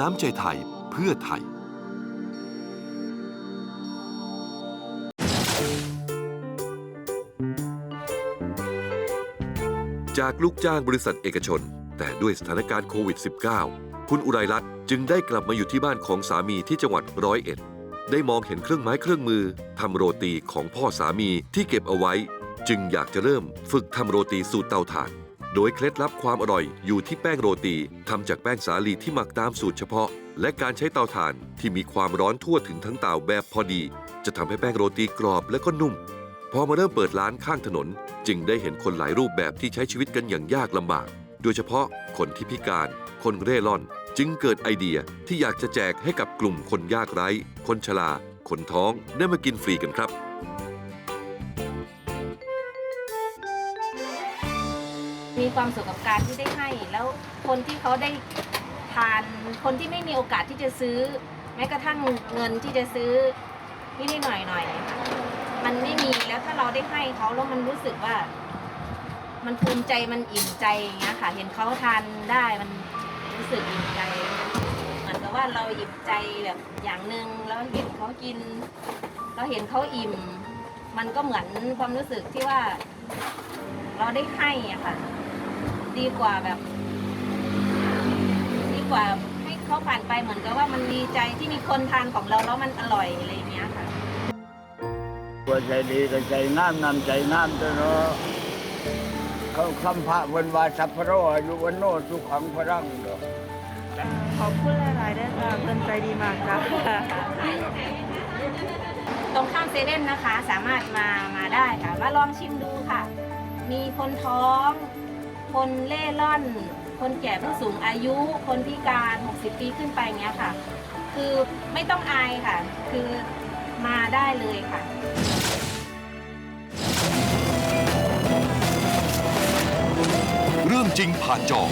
น้ำใจไทยเพื่อไทย จากลูกจ้างบริษัทเอกชน แต่ด้วยสถานการณ์โควิด -19 คุณอุไรรัตน์จึงได้กลับมาอยู่ที่บ้านของสามีที่จังหวัดร้อยเอ็ด ได้มองเห็นเครื่องไม้เครื่องมือทำโรตีของพ่อสามีที่เก็บเอาไว้ จึงอยากจะเริ่มฝึกทำโรตีสูตรเตาถ่าน โดยเคล็ดลับความอร่อยอยู่ที่แป้งโรตีทำจากแป้งสาลีที่หมักตามสูตรเฉพาะ และการใช้เตาถ่านที่มีความร้อนทั่วถึงทั้งเตาแบบพอดี จะทำให้แป้งโรตีกรอบและก็นุ่ม พอมาเริ่มเปิดร้านข้างถนน จึงได้เห็นคนหลายรูปแบบที่ใช้ชีวิตกันอย่างยากลำบาก โดยเฉพาะคนที่พิการ คนเร่ร่อน จึงเกิดไอเดียที่อยากจะแจกให้กับกลุ่มคนยากไร้ คนชราคนท้องได้มากินฟรีกันครับ มีความสุขกับการที่ได้ให้ แล้วคนที่เขาได้ทานคนที่ไม่มีโอกาสที่จะซื้อ แม้กระทั่งเงินที่จะซื้อนิดๆหน่อยมันไม่มีแล้วถ้าเราได้ให้เขาแล้วมันรู้สึกว่า มันภูมิใจมันอิ่มใจอย่างเงี้ยค่ะ เห็นเขาทานได้มันรู้สึกอิ่มใจเหมือนกับว่าเราอิ่มใจแบบอย่างหนึ่งแล้วเห็นเขากินเราเห็นเขาอิ่ม มันก็เหมือนความรู้สึกที่ว่า เราได้ให้อะค่ะ ดีกว่าแบบ ดีกว่าให้เขาผ่านไปเหมือนกับว่ามันดีใจที่มีคนทานของเราแล้วมันอร่อยอะไรอย่างเงี้ยค่ะว่าใจดีก็ใจน้ำนำใจน้ำตัวเนาะเขาคำพระวันวาสัพพะโรอายุวันโนสุขังพรังเนาะขอบคุณหลายๆด้วยค่ะเพื่อนใจดีมากค่ะตรงข้ามเซเว่นนะคะ สามารถมามาได้ค่ะ มาลองชิมดูค่ะ มีคนท้อง คนเล่ร่อน คนแก่ผู้สูงอายุ คนพิการ 60 ปีขึ้นไปอย่างเงี้ยค่ะ คือไม่ต้องอายค่ะ คือมาได้เลยค่ะเรื่องจริงผ่านจอ